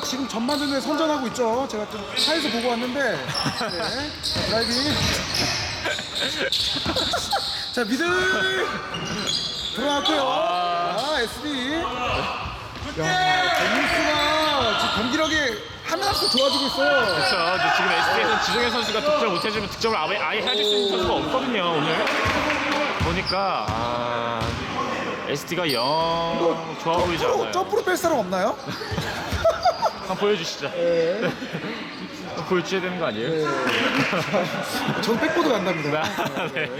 지금 전반전에 선전하고 있죠. 제가 좀 차에서 보고 왔는데. 네. 자, 드라이빙. 자, 미들. 들어왔고요. 아, SD. 야, 데니스가 지금 경기력이 하나씩 좋아지고 있어요. 그렇죠. 근데 지금 SD에서는 지정현 선수가 득점을 못해주면 득점을 아예, 아예 해줄 수 있는 선수가 없거든요 오늘. 보니까 아, SD가 영 좋아 보이지 않아요. 점프로 뺄 사람 없나요? 한번 보여주시죠. 네. 보여줘야 되는 거 아니에요? 전 백보드 간답니다. 네.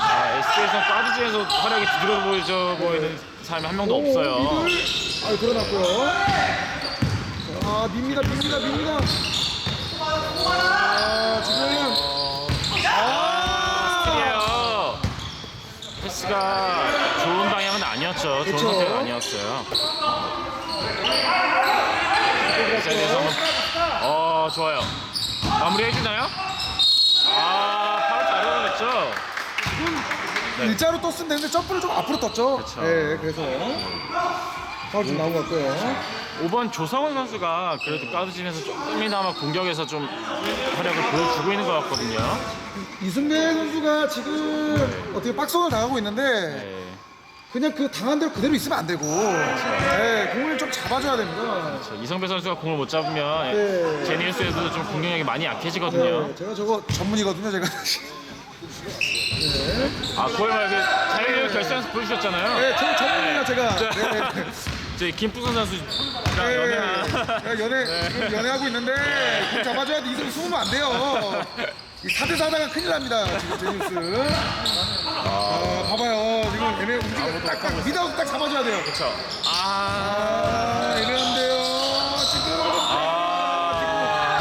아, 빠지지에서 활약이 두드러 보여져 보이는 사람이 한 명도 없어요. 미들. 아, 드러났고요. 아, 밉니다, 밉니다, 밉니다. 아, 지금. 아, 스틸이에요. 패스가 아니었죠. 좋은 그쵸. 선택은 아니었어요. 이 자리에서 한번- 어 좋아요. 마무리 해주나요? 아 파울 잘 얻어냈죠. 네. 일자로 떴으면 되는데 점프를 좀 앞으로 떴죠. 그쵸. 네, 그래서 파울 좀 나온 것 같고요. 5번 조성훈 선수가 그래도 까드진에서 조금이나마 공격에서 좀 활약을 보여주고 있는 것 같거든요. 이승배 선수가 지금 어떻게 박성을 당하고 있는데 네. 그냥 그 당한 대로 그대로 있으면 안 되고 네, 공을 좀 잡아줘야 됩니다. 저 이성배 선수가 공을 못 잡으면 네. 제니우스에도 좀 공격력이 많이 약해지거든요. 네, 제가 저거 전문이거든요, 제가. 아 그걸 말그 자유의 결승에서 보여주셨잖아요. 네, 저 전문이에요, 제가. 네. 저희 김부선 선수랑 네, 연애한 제가 연애, 지금 연애하고 있는데 공 잡아줘야 돼. 이승 숨으면 안 돼요. 4대 4다가 큰일 납니다, 지금 제니우스. 아, 봐봐 요. 지금 얘네 움직임 딱, 딱, 미다우스 딱 잡아줘야 돼요. 그렇죠. 아, 아, 이러는데요. 지금. 아,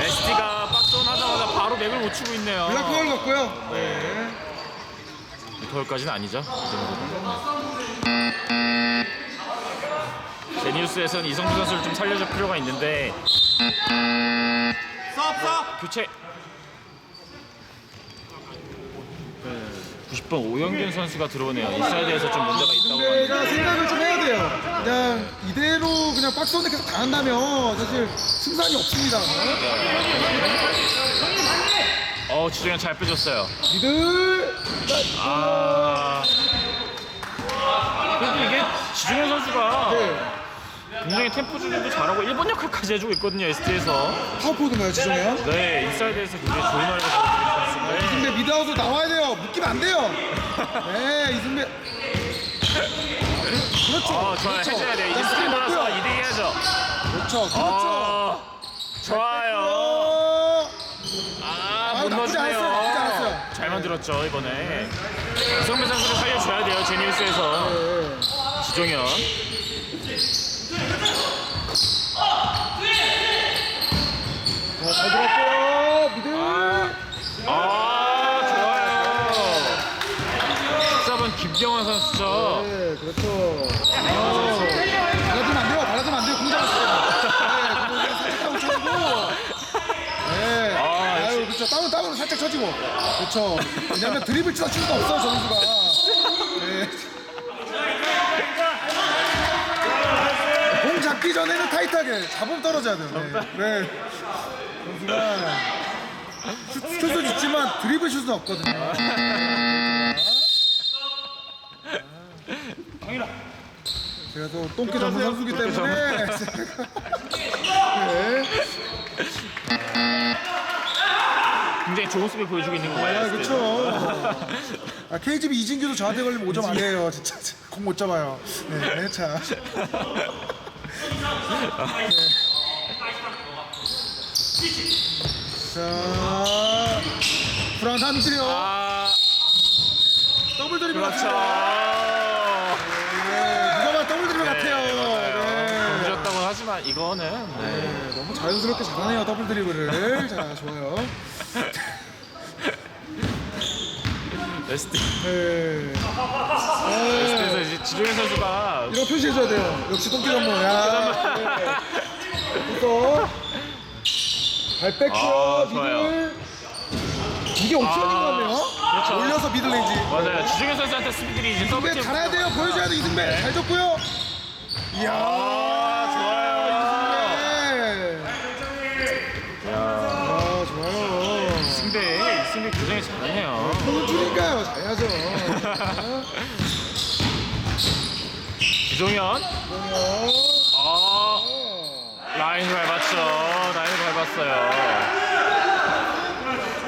SD가 박스온 하자마자 바로 맥을 못 치고 있네요. 블락홀 넣고요. 네. 거기까지는 아니죠. 이 정도는. 제니우스에서는 이성규 선수를 좀 살려줄 필요가 있는데 교체 90번 오영균 선수가 들어오네요. 인사이드에서 좀 문제가 있다고 하는데 내가 생각을 좀 해야 돼요. 그냥 이대로 그냥 박스원에 계속 당한다면 사실 승산이 없습니다. 어 지정현 잘 빼줬어요. 미들. 아 그래도 이게 지중현 선수가 네. 굉장히 템포 조절도 잘하고 일본 역할까지 해주고 있거든요 ST에서 파워포드인가요, 지정현? 네 인사이드에서 굉장히 좋은 활약을 보여주고 있습니다 이승배 미드아웃으로 나와 묶이면 안 돼요. 네, 이승배. 그렇죠. 어 좋아요 그렇죠. 해줘야 돼요 자, 이제 스크린 돌아서 넣고요. 2대2 해야죠 그렇죠. 그렇죠. 어 좋아요 어, 나쁘지 않았어요. 나쁘지 않았어요. 넣었네요 잘 만들었죠 이번에 이성배 선수를 살려줘야 돼요 제니우스에서 네. 지종현 자, 잘 들었고요. 미들. 아 좋아요 14번 김경환 선수죠 네, 그렇죠. 아, 달라지면 안 돼요. 달라지면 안 돼요. 공 잡았어요. 네, 공을 살짝 쳐주고. 네. 아, 아유, 그렇죠. 다운, 다운으로 살짝 쳐지고. 그렇죠. 왜냐면 드리블 치다 칠 수가 없어요, 저 선수가. 네. 공 잡기 전에는 타이트하게 잡으면 떨어져야 돼요. 네. 네. 선수가 슛- 슛은 있지만 드리블 슛은 없거든요. 제가 또 똥개 전문 선수기 때문에 네. 굉장히 좋은 수비 보여주고 있는 거 아 같아요 그렇죠. 아, KGB 이진규도 저한테 걸리면 5점 안 해요. 진짜 공 못 잡아요. 네, 네 차. 네. 자, 한 드려 아 더블 드리블 그렇죠 같아요. 네, 누가 봐도 더블 드리블 같아요. 네. 보여줬다고 하지만 이거는 네. 네, 너무 자연스럽게 잘하네요 더블 드리블을. 자, 좋아요. ST 네. 그래서 이제 지종현 선수가 이거 표시해줘야 돼요. 역시 똥개 전문. 야. 네. 이거 발 뺐고요. 아, 좋아요. 미들. 이게 옵션인 것 같네요. 그렇죠. 올려서 미들레인지. 맞아요. 주중현 선수한테 수비들이 이제 이승배 잘해야 돼요. 보여줘야 돼 이승배. 잘 줬고요. 이야. 아 좋아요. 이승배, 이승배 굉장히 잘하네요. 줄이니까요. 잘해야죠. 주종현, 어. 아, 라인을 밟았죠. 라인을 밟았어요.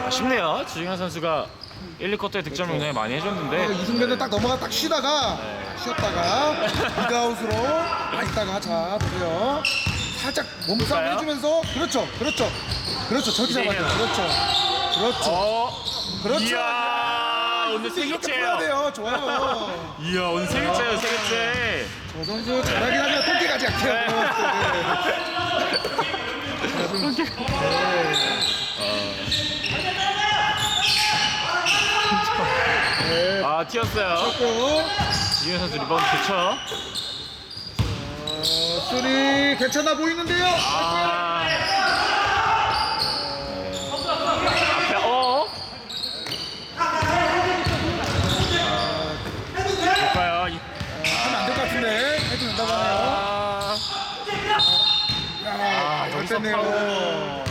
아쉽네요. 주종현 선수가 1, 2쿼터에 득점을 굉장히 많이 해줬는데 어, 이승배는 딱 넘어가 딱 쉬다가 네. 쉬었다가 미드아웃으로 아 있다가 자 보세요 살짝 몸싸움 볼까요? 해주면서 그렇죠 그렇죠 그렇죠 저기 잡아야 돼요 그렇죠 그렇죠 어, 그렇죠 이야, 오늘 세 이렇게 풀어야 개째예요. 돼요 좋아요 이야, 오늘 세 개째. 저 선수 잘하긴 하지만 똥개까지 약해요 네. 네. 네. 아, 튀었어요. 또 주종현 선수 리바운드 좋죠. 어, 쓰리 괜찮아 보이는데요 아. 앞에 어? 볼까요? 이- 하면 안 될 것 같은데 해도 된다고 하네요 아, 야, 아, 잘 여기서 파울.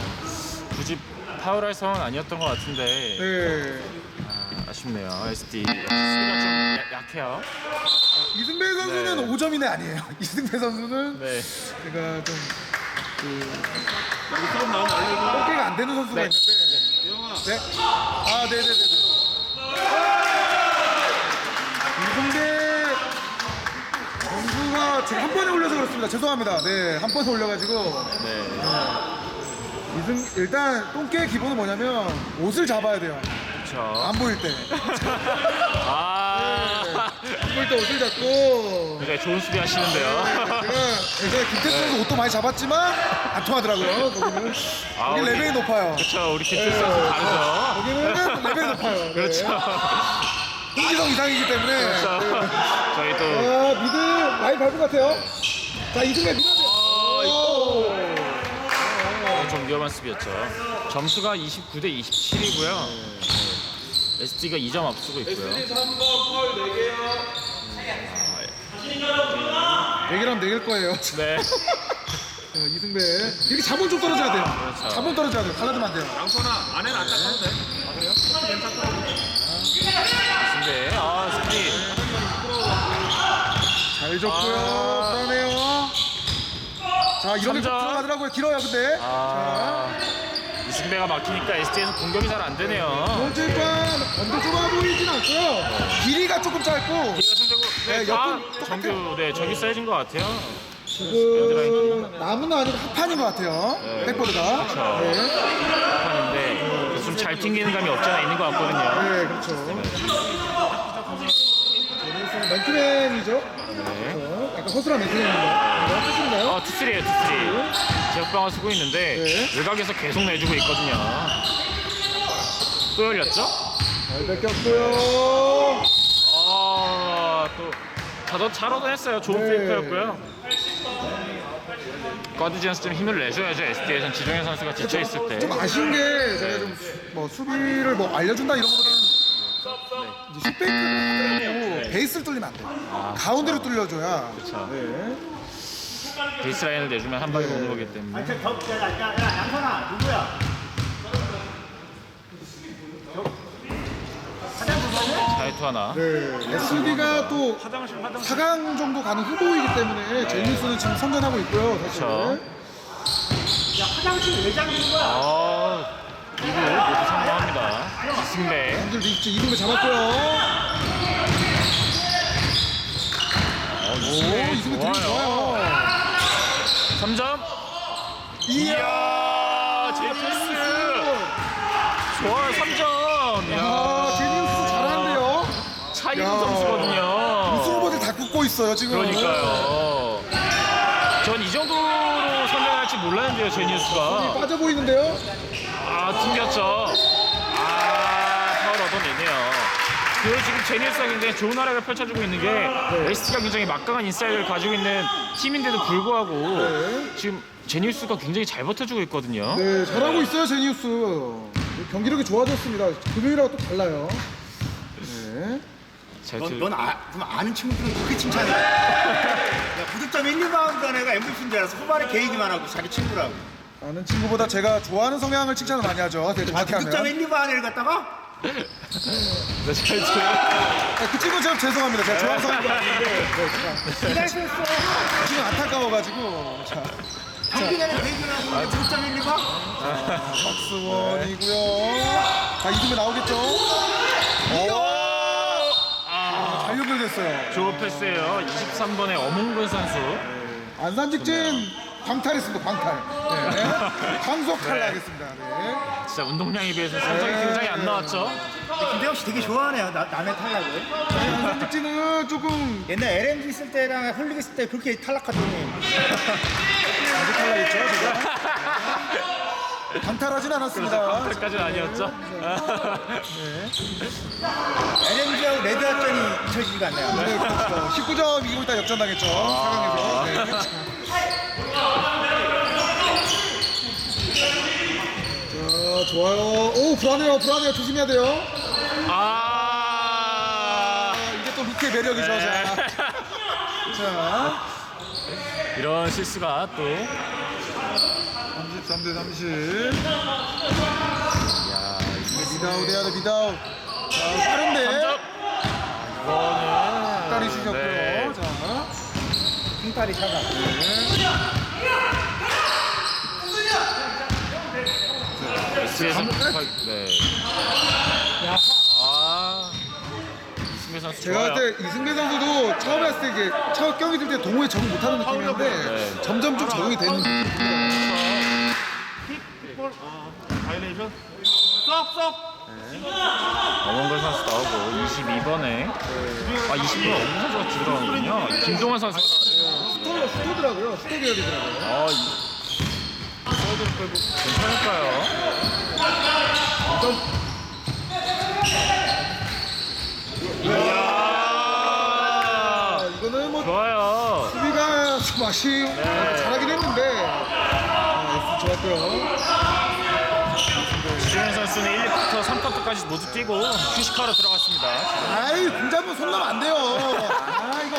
굳이 파울할 상황은 아니었던 것 같은데 네. 아, 아쉽네요. SD 수비가 좀 야- 약해요. 이승배 선수는 네. 5점이네 아니에요. 이승배 선수는 네. 제가 좀 그, 어깨가 안 되는 선수가 네. 있는데. 네. 아, 네, 네, 네, 네. 이승배 선수가 제가 한 번에 올려서 그렇습니다. 죄송합니다. 네, 한 번에 올려가지고 네. 이승 일단 똥개의 기본은 뭐냐면 옷을 잡아야 돼요. 그렇죠. 안 보일 때. 아. 안 보일 때 옷을 잡고. 굉장히 좋은 수비 하시는데요. 제가 예전에 김태수 선수 옷도 많이 잡았지만 안 통하더라고요. 거기는 아, 거기 우리- 레벨이 높아요. 그렇죠. 우리 김태수 선수 다르죠. 거기는 레벨이 높아요. 그렇죠. 네. 홍지성 이상이기 때문에. 그렇죠. 네. 저희 또 아, 미드 많이 밟은 것 같아요. 자, 이승배 밀어줘. 오. 어, 좀 위험한 수비였죠. 점수가 29 대 27이고요. SD가 2점 앞서고 있고요. 내기라면 내길 거예요. 네. 어, 이승배 이렇게 자본 좀 떨어져야 돼요. 그렇죠. 자본 떨어져야 돼요. 갈라지면 안 돼요. 근데 아 수비 잘 줬고요. 아. 그러네요. 자, 이런 게 삼점. 들어가더라고요. 길어요, 근데. 아 이승배가 막히니까 SD에서 공격이 잘 안 되네요. 번째가 먼저 좁아 보이진 않고요. 길이가 조금 짧고 기가 손대고 네, 네, 다 옆은 정규 네 정규 사이즈인 것 같아요. 지금 나무는 아니고 합판인 것 같아요. 네. 백보드가. 그렇죠. 네, 하는데 좀 잘 튕기는 감이 없지 않아 있는 것 같거든요. 네, 그렇죠. 저는 맨투맨이죠. 네. 어, 약간 허술한 맨투맨인가 요? 허술인가요? 어 투쓰리에요 투쓰리. 지역방어 쓰고 있는데 네. 외곽에서 계속 내주고 있거든요. 또 열렸죠? 잘 뺏겼고요. 아 또 자도 잘 얻어냈어요. 좋은 네. 페이크였고요. 과드지언스 좀 힘을 내줘야죠. SD에선 지종현 선수가 지쳐 있을 때. 좀 아쉬운 게 제가 좀 뭐 수비를 뭐 알려준다 이런 거보다는 이제 슛페이크를 하더라도 베이스를 뚫리면 안 돼요. 가운데로 뚫려줘야. 그렇죠. 네. 베이스 라인을 내주면 한 방에 오는 거기 때문에. 자유투 하나. 네. SB가 또 4강 정도 가는 후보이기 때문에 제니스는 지금 선전하고 있고요. 사실. 그렇죠. 아, 이거 모두 성공합니다. 이승배. 남들 리스트 이름을 잡았고요. 어, 오, 이승배 이승배 드림 좋아요. 3점. 이야. 이야, 제니스. 좋아요, 3점. 아, 제니스 잘하는데요. 차이는 야. 선수거든요. 수호버들 다 굽고 있어요, 지금. 그러니까요. 전 이 정도로 선전할지 몰랐는데요, 제니스가. 빠져 보이는데요. 아, 튕겼죠. 아, 파울 얻어내네요. 그 지금 제니스가 굉장히 좋은 활약을 펼쳐주고 있는 게 ST가 굉장히 막강한 인사이드를 가지고 있는 팀인데도 불구하고 네. 지금 제니스가 굉장히 잘 버텨주고 있거든요. 네, 잘하고 있어요, 제니우스. 경기력이 좋아졌습니다. 금요일하고 또 달라요. 네. 제 넌, 두- 넌 아, 그럼 아는 친구들은 그렇게 칭찬해. 야, 구득점 1, 2바운드 한 애가 MVP인 줄 알았어. 후반에 개이기만 하고 자기 친구라고. 아는 친구보다 제가 좋아하는 성향을 칭찬을 많이 하죠. 되게 정확히 하면. 1, 2바운드 애를 갖다가 네, 아, 그 친구는 제가 죄송합니다. 제가 좋아하는 성향도 아닌데 기다렸어. 그 친구 안타까워가지고 자 경기 내내 개이기만 하고 있는데 구득점 1, 2바? 박수원이고요. 자 이쯤에 나오겠죠? 아, 잘 연결됐어요. 좋은 패스예요. 23번의 어몽근 선수. 안산 직진 광탈했습니다. 광탈. 네. 광속 탈락했습니다. 네. 진짜 운동량에 비해서 성적이 네. 굉장히 안 나왔죠. 김대영 씨 되게 좋아하네요. 나, 남의 탈락을. 아니, 안산 직진은 조금 옛날 LMG 있을 때랑 홀리기 있을 때 그렇게 탈락하더니 광속 탈락했죠. 제가. 광탈하진 않았습니다. 끝까지는 아니었죠. LMG하고 레드 합전이 잊혀지지가 않네요. 네, 그렇죠. 19점 이기고 있다 역전당했죠. 4강에서. 네. 자, 좋아요. 오, 불안해요. 불안해요. 조심해야 돼요. 아, 아, 이게 또 루키의 매력이죠. 네. 자. 자, 이런 실수가 또 33대 30. 미다웃 해야 돼, 미다웃. 자, 빠른데. 3점. 이거는 딸이 주셨고요. 네. 자, 흰딸이 차가. 네. 아, 이승배 선수 제가 좋아요. 볼 때 이승배 선수도 처음에 했을 때 이게 첫 경기 뛸때 동호회 적응 못하는 느낌이었는데 네. 점점 좀 적응이 되는 느낌입니다. 어몽근 선수 나오고 22번에 아 22번 어몽근 선수가 들어가는군요. 김동환 선수가 나왔네요. 슈터, 슈터더라고요. 슈터 계열이더라고요. 아, 이 서드 끌고 괜찮을까요? 이야, 아, 이거는 뭐 좋아요. 수비가 좀 아쉬운 잘하긴 했는데 아, S 좋았고요. 주현 선수는 1, 2쿼터, 3쿼터까지 모두 뛰고 휴식하러 들어갔습니다. 아이 공 잡으면 손 넣으면 안 돼요. 아 이거